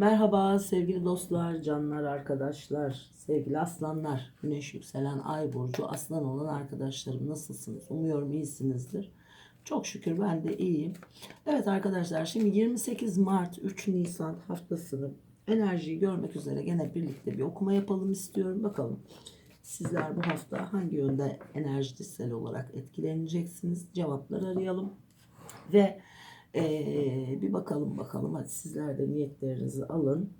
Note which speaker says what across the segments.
Speaker 1: Merhaba sevgili dostlar, canlar, arkadaşlar, sevgili aslanlar, güneş yükselen ay burcu aslan olan arkadaşlarım nasılsınız? Umuyorum iyisinizdir. Çok şükür ben de iyiyim. Evet arkadaşlar şimdi 28 Mart 3 Nisan haftasını enerjiyi görmek üzere gene birlikte bir okuma yapalım istiyorum. Bakalım sizler bu hafta hangi yönde enerjisel olarak etkileneceksiniz? Cevaplar arayalım. Ve bir bakalım bakalım. Hadi sizler de niyetlerinizi alın.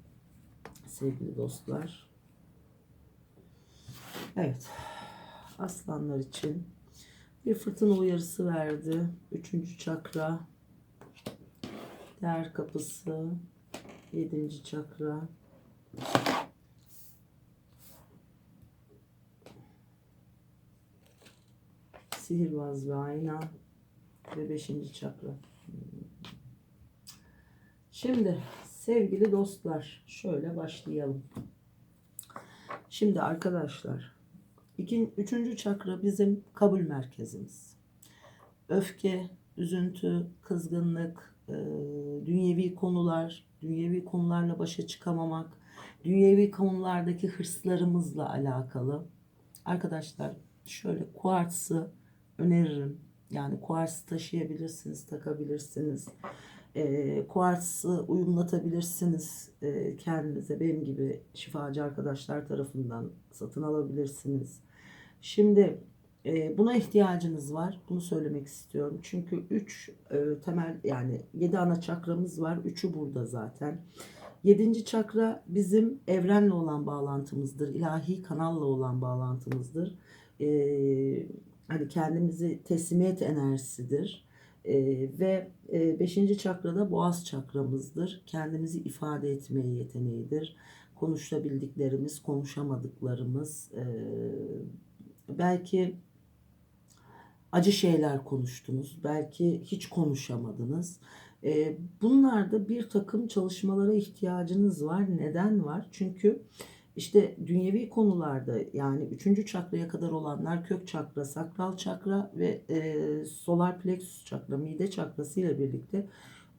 Speaker 1: Sevgili dostlar. Evet. Aslanlar için bir fırtına uyarısı verdi. Üçüncü çakra. Değer kapısı. Yedinci çakra. Sihirbaz ve ayna. Ve beşinci çakra. Şimdi sevgili dostlar şöyle başlayalım. Şimdi arkadaşlar ikin, üçüncü çakra bizim kabul merkezimiz. Öfke, üzüntü, kızgınlık, e, dünyevi konular, dünyevi konularla başa çıkamamak, dünyevi konulardaki hırslarımızla alakalı. Arkadaşlar şöyle kuartsı öneririm. Yani kuartsı taşıyabilirsiniz, takabilirsiniz e, kuartsı uyumlatabilirsiniz e, kendinize. Benim gibi şifacı arkadaşlar tarafından satın alabilirsiniz. Şimdi e, buna ihtiyacınız var. Bunu söylemek istiyorum. Çünkü 3 e, temel yani 7 ana çakramız var. 3'ü burada zaten. 7. çakra bizim evrenle olan bağlantımızdır. ilahi kanalla olan bağlantımızdır. E, hani kendimizi teslimiyet enerjisidir e, ve e, beşinci çakrada boğaz çakramızdır. Kendimizi ifade etmeye yeteneğidir. Konuşabildiklerimiz, konuşamadıklarımız, e, belki acı şeyler konuştunuz, belki hiç konuşamadınız. E, bunlarda bir takım çalışmalara ihtiyacınız var. Neden var? Çünkü işte dünyevi konularda yani üçüncü çakraya kadar olanlar kök çakra, sakral çakra ve e, solar plexus çakra, mide çakrası ile birlikte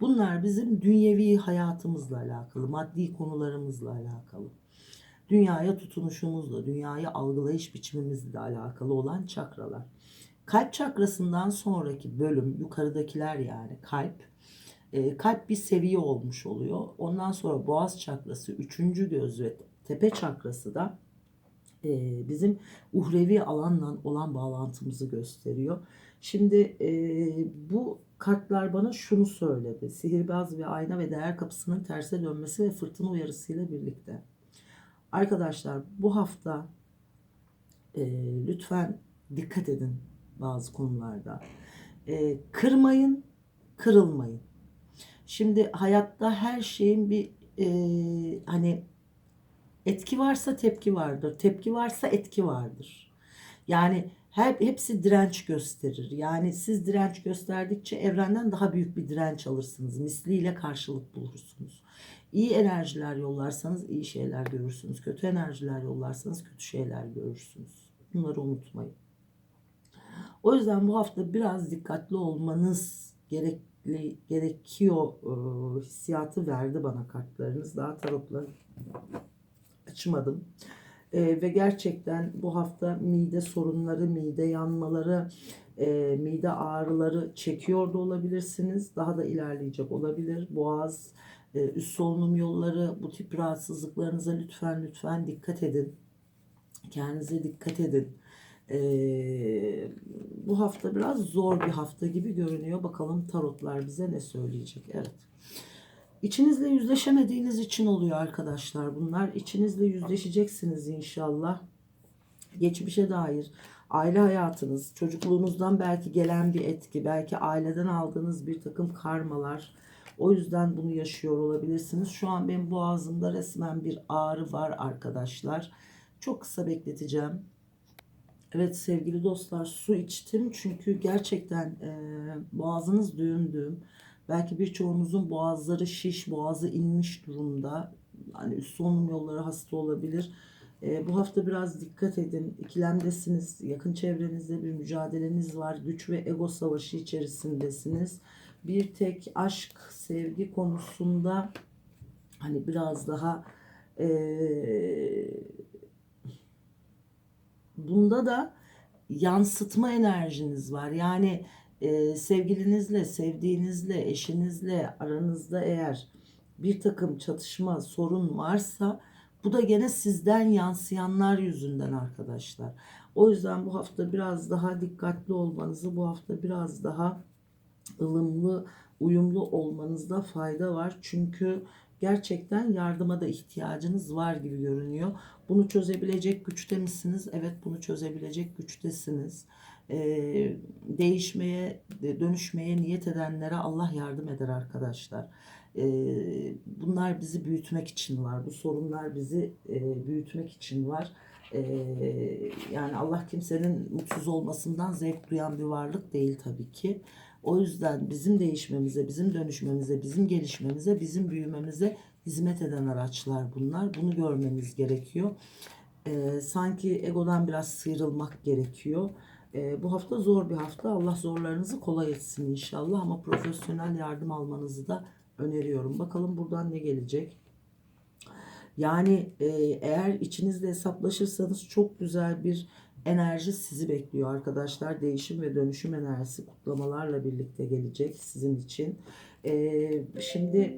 Speaker 1: bunlar bizim dünyevi hayatımızla alakalı, maddi konularımızla alakalı. Dünyaya tutunuşumuzla, dünyayı algılayış biçimimizle alakalı olan çakralar. Kalp çakrasından sonraki bölüm, yukarıdakiler yani kalp, e, kalp bir seviye olmuş oluyor. Ondan sonra boğaz çakrası, üçüncü göz ve tepe çakrası da e, bizim uhrevi alanla olan bağlantımızı gösteriyor. Şimdi e, bu kartlar bana şunu söyledi. Sihirbaz ve ayna ve değer kapısının terse dönmesi ve fırtına uyarısıyla birlikte. Arkadaşlar bu hafta e, lütfen dikkat edin bazı konularda. E, kırmayın, kırılmayın. Şimdi hayatta her şeyin bir e, hani Etki varsa tepki vardır. Tepki varsa etki vardır. Yani hep hepsi direnç gösterir. Yani siz direnç gösterdikçe evrenden daha büyük bir direnç alırsınız. Misliyle karşılık bulursunuz. İyi enerjiler yollarsanız iyi şeyler görürsünüz. Kötü enerjiler yollarsanız kötü şeyler görürsünüz. Bunları unutmayın. O yüzden bu hafta biraz dikkatli olmanız gerekli gerekiyor e, hissiyatı verdi bana kartlarınız. Daha tarotları açmadım. E, ve gerçekten bu hafta mide sorunları, mide yanmaları, e, mide ağrıları çekiyor da olabilirsiniz. Daha da ilerleyecek olabilir. Boğaz, e, üst solunum yolları, bu tip rahatsızlıklarınıza lütfen lütfen dikkat edin. Kendinize dikkat edin. Ee, bu hafta biraz zor bir hafta gibi görünüyor. Bakalım tarotlar bize ne söyleyecek. Evet. İçinizle yüzleşemediğiniz için oluyor arkadaşlar bunlar. İçinizle yüzleşeceksiniz inşallah. Geçmişe dair aile hayatınız, çocukluğunuzdan belki gelen bir etki, belki aileden aldığınız bir takım karmalar. O yüzden bunu yaşıyor olabilirsiniz. Şu an benim boğazımda resmen bir ağrı var arkadaşlar. Çok kısa bekleteceğim. Evet sevgili dostlar su içtim çünkü gerçekten e, boğazınız düğümdüğüm. Belki birçoğunuzun boğazları şiş, boğazı inmiş durumda. Hani üst solunum yolları hasta olabilir. E, bu hafta biraz dikkat edin. İkilemdesiniz. Yakın çevrenizde bir mücadeleniz var. Güç ve ego savaşı içerisindesiniz. Bir tek aşk, sevgi konusunda hani biraz daha eee, bunda da yansıtma enerjiniz var. Yani e, sevgilinizle, sevdiğinizle, eşinizle aranızda eğer bir takım çatışma, sorun varsa bu da gene sizden yansıyanlar yüzünden arkadaşlar. O yüzden bu hafta biraz daha dikkatli olmanızı, bu hafta biraz daha ılımlı, uyumlu olmanızda fayda var. Çünkü gerçekten yardıma da ihtiyacınız var gibi görünüyor. Bunu çözebilecek güçte misiniz? Evet bunu çözebilecek güçtesiniz. Ee, değişmeye, dönüşmeye niyet edenlere Allah yardım eder arkadaşlar. Ee, bunlar bizi büyütmek için var. Bu sorunlar bizi e, büyütmek için var. Ee, yani Allah kimsenin mutsuz olmasından zevk duyan bir varlık değil tabii ki. O yüzden bizim değişmemize, bizim dönüşmemize, bizim gelişmemize, bizim büyümemize hizmet eden araçlar bunlar. Bunu görmemiz gerekiyor. Ee, sanki egodan biraz sıyrılmak gerekiyor. Ee, bu hafta zor bir hafta. Allah zorlarınızı kolay etsin inşallah ama profesyonel yardım almanızı da öneriyorum. Bakalım buradan ne gelecek? Yani e, eğer içinizde hesaplaşırsanız çok güzel bir enerji sizi bekliyor arkadaşlar. Değişim ve dönüşüm enerjisi kutlamalarla birlikte gelecek sizin için. E, şimdi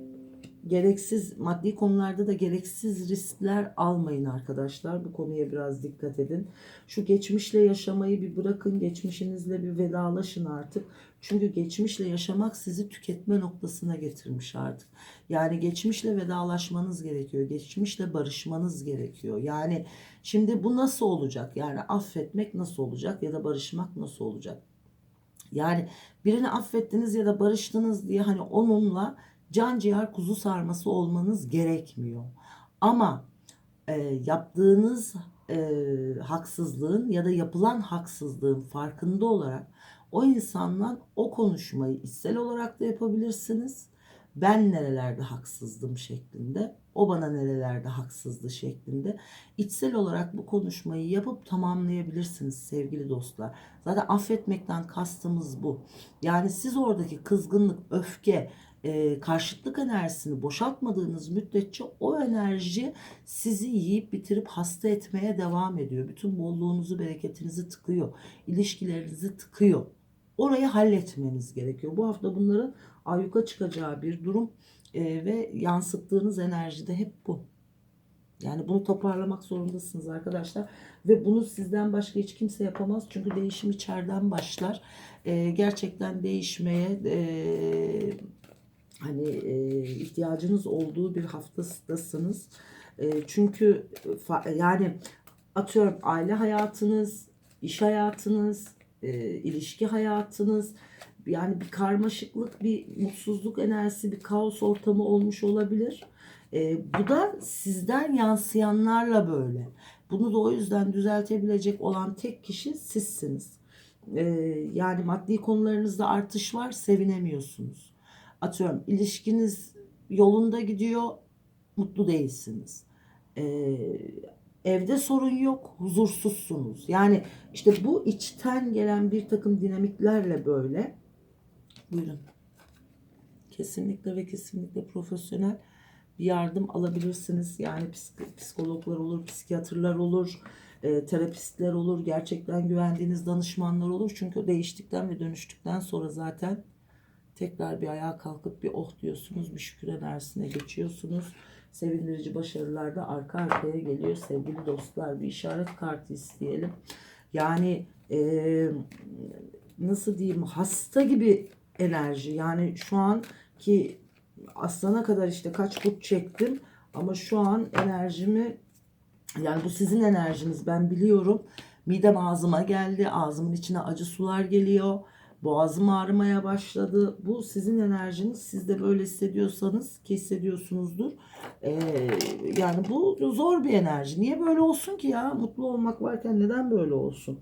Speaker 1: gereksiz maddi konularda da gereksiz riskler almayın arkadaşlar. Bu konuya biraz dikkat edin. Şu geçmişle yaşamayı bir bırakın. Geçmişinizle bir vedalaşın artık. Çünkü geçmişle yaşamak sizi tüketme noktasına getirmiş artık. Yani geçmişle vedalaşmanız gerekiyor. Geçmişle barışmanız gerekiyor. Yani şimdi bu nasıl olacak? Yani affetmek nasıl olacak ya da barışmak nasıl olacak? Yani birini affettiniz ya da barıştınız diye hani onunla can ciğer kuzu sarması olmanız gerekmiyor. Ama e, yaptığınız e, haksızlığın ya da yapılan haksızlığın farkında olarak o insanla o konuşmayı içsel olarak da yapabilirsiniz. Ben nerelerde haksızdım şeklinde, o bana nerelerde haksızdı şeklinde içsel olarak bu konuşmayı yapıp tamamlayabilirsiniz sevgili dostlar. Zaten affetmekten kastımız bu. Yani siz oradaki kızgınlık, öfke, e, karşıtlık enerjisini boşaltmadığınız müddetçe o enerji sizi yiyip bitirip hasta etmeye devam ediyor. Bütün bolluğunuzu, bereketinizi tıkıyor. ilişkilerinizi tıkıyor. Orayı halletmeniz gerekiyor. Bu hafta bunların ayyuka çıkacağı bir durum e, ve yansıttığınız enerji de hep bu. Yani bunu toparlamak zorundasınız arkadaşlar. Ve bunu sizden başka hiç kimse yapamaz. Çünkü değişim içeriden başlar. E, gerçekten değişmeye e, hani e, ihtiyacınız olduğu bir haftasındasınız. E, çünkü yani atıyorum aile hayatınız, iş hayatınız, e, ilişki hayatınız yani bir karmaşıklık, bir mutsuzluk enerjisi, bir kaos ortamı olmuş olabilir. E, bu da sizden yansıyanlarla böyle. Bunu da o yüzden düzeltebilecek olan tek kişi sizsiniz. E, yani maddi konularınızda artış var, sevinemiyorsunuz. Atıyorum ilişkiniz yolunda gidiyor, mutlu değilsiniz. E, evde sorun yok, huzursuzsunuz. Yani işte bu içten gelen bir takım dinamiklerle böyle. Buyurun. Kesinlikle ve kesinlikle profesyonel bir yardım alabilirsiniz. Yani psik- psikologlar olur, psikiyatrlar olur, e, terapistler olur, gerçekten güvendiğiniz danışmanlar olur. Çünkü değiştikten ve dönüştükten sonra zaten tekrar bir ayağa kalkıp bir oh diyorsunuz, bir şükür enerjisine geçiyorsunuz. Sevindirici başarılar da arka arkaya geliyor sevgili dostlar. Bir işaret kartı isteyelim. Yani e, nasıl diyeyim hasta gibi enerji. Yani şu an ki aslana kadar işte kaç kut çektim ama şu an enerjimi yani bu sizin enerjiniz ben biliyorum. Midem ağzıma geldi. Ağzımın içine acı sular geliyor. Boğazım ağrımaya başladı. Bu sizin enerjiniz. Siz de böyle hissediyorsanız ki hissediyorsunuzdur. Ee, yani bu zor bir enerji. Niye böyle olsun ki ya? Mutlu olmak varken neden böyle olsun?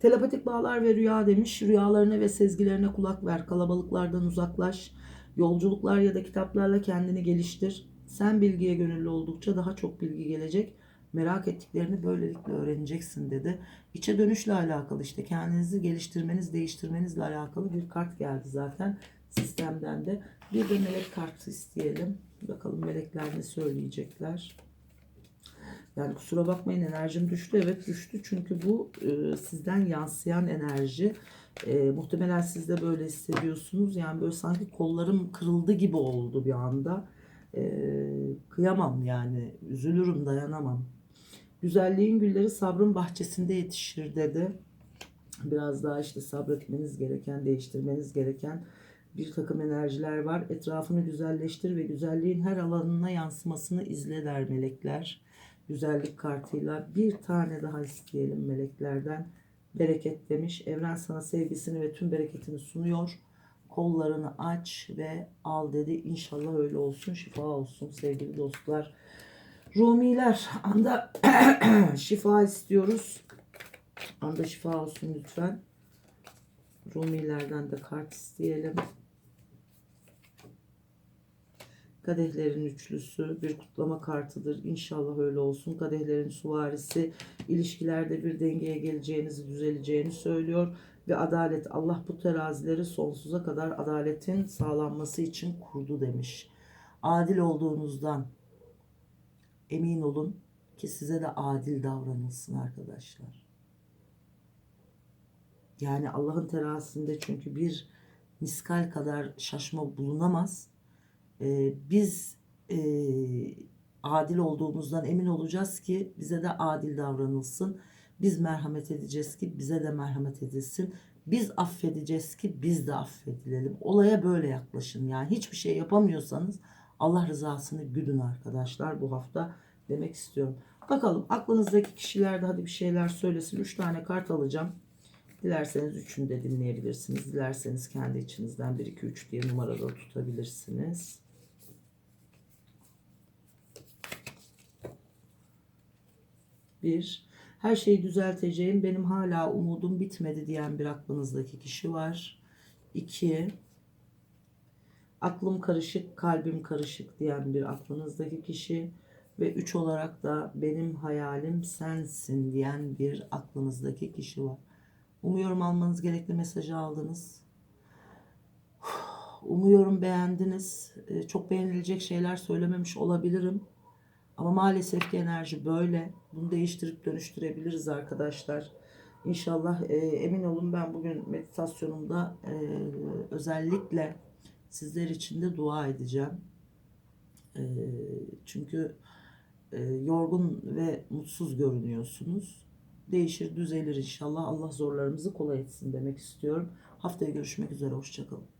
Speaker 1: Telepatik bağlar ve rüya demiş. Rüyalarına ve sezgilerine kulak ver. Kalabalıklardan uzaklaş. Yolculuklar ya da kitaplarla kendini geliştir. Sen bilgiye gönüllü oldukça daha çok bilgi gelecek. Merak ettiklerini böylelikle öğreneceksin dedi. İçe dönüşle alakalı işte kendinizi geliştirmeniz, değiştirmenizle alakalı bir kart geldi zaten sistemden de. Bir de melek kartı isteyelim. Bakalım melekler ne söyleyecekler. Yani kusura bakmayın enerjim düştü. Evet düştü. Çünkü bu e, sizden yansıyan enerji. E, muhtemelen siz de böyle hissediyorsunuz. Yani böyle sanki kollarım kırıldı gibi oldu bir anda. E, kıyamam yani. Üzülürüm dayanamam. Güzelliğin gülleri sabrın bahçesinde yetişir dedi. Biraz daha işte sabretmeniz gereken, değiştirmeniz gereken bir takım enerjiler var. Etrafını güzelleştir ve güzelliğin her alanına yansımasını izle der melekler. Güzellik kartıyla bir tane daha isteyelim meleklerden. Bereket demiş. Evren sana sevgisini ve tüm bereketini sunuyor. Kollarını aç ve al dedi. İnşallah öyle olsun. Şifa olsun sevgili dostlar. Rumiler anda şifa istiyoruz. Anda şifa olsun lütfen. Rumilerden de kart isteyelim. Kadehlerin üçlüsü bir kutlama kartıdır. İnşallah öyle olsun. Kadehlerin suvarisi ilişkilerde bir dengeye geleceğinizi, düzeleceğini söylüyor. Ve adalet Allah bu terazileri sonsuza kadar adaletin sağlanması için kurdu demiş. Adil olduğunuzdan emin olun ki size de adil davranılsın arkadaşlar. Yani Allah'ın terazisinde çünkü bir miskal kadar şaşma bulunamaz. Ee, biz e, adil olduğumuzdan emin olacağız ki bize de adil davranılsın. Biz merhamet edeceğiz ki bize de merhamet edilsin. Biz affedeceğiz ki biz de affedilelim. Olaya böyle yaklaşın. Yani hiçbir şey yapamıyorsanız Allah rızasını güdün arkadaşlar bu hafta demek istiyorum. Bakalım aklınızdaki kişiler de hadi bir şeyler söylesin. 3 tane kart alacağım. Dilerseniz üçünü de dinleyebilirsiniz. Dilerseniz kendi içinizden 1, 2, 3 diye numarada tutabilirsiniz. Bir, her şeyi düzelteceğim, benim hala umudum bitmedi diyen bir aklınızdaki kişi var. İki, aklım karışık, kalbim karışık diyen bir aklınızdaki kişi. Ve üç olarak da benim hayalim sensin diyen bir aklınızdaki kişi var. Umuyorum almanız gerekli mesajı aldınız. Umuyorum beğendiniz. Ee, Çok beğenilecek şeyler söylememiş olabilirim. Ama maalesef ki enerji böyle. Bunu değiştirip dönüştürebiliriz arkadaşlar. İnşallah e, emin olun ben bugün meditasyonumda e, özellikle sizler için de dua edeceğim. E, çünkü e, yorgun ve mutsuz görünüyorsunuz. Değişir, düzelir inşallah. Allah zorlarımızı kolay etsin demek istiyorum. Haftaya görüşmek üzere. Hoşçakalın.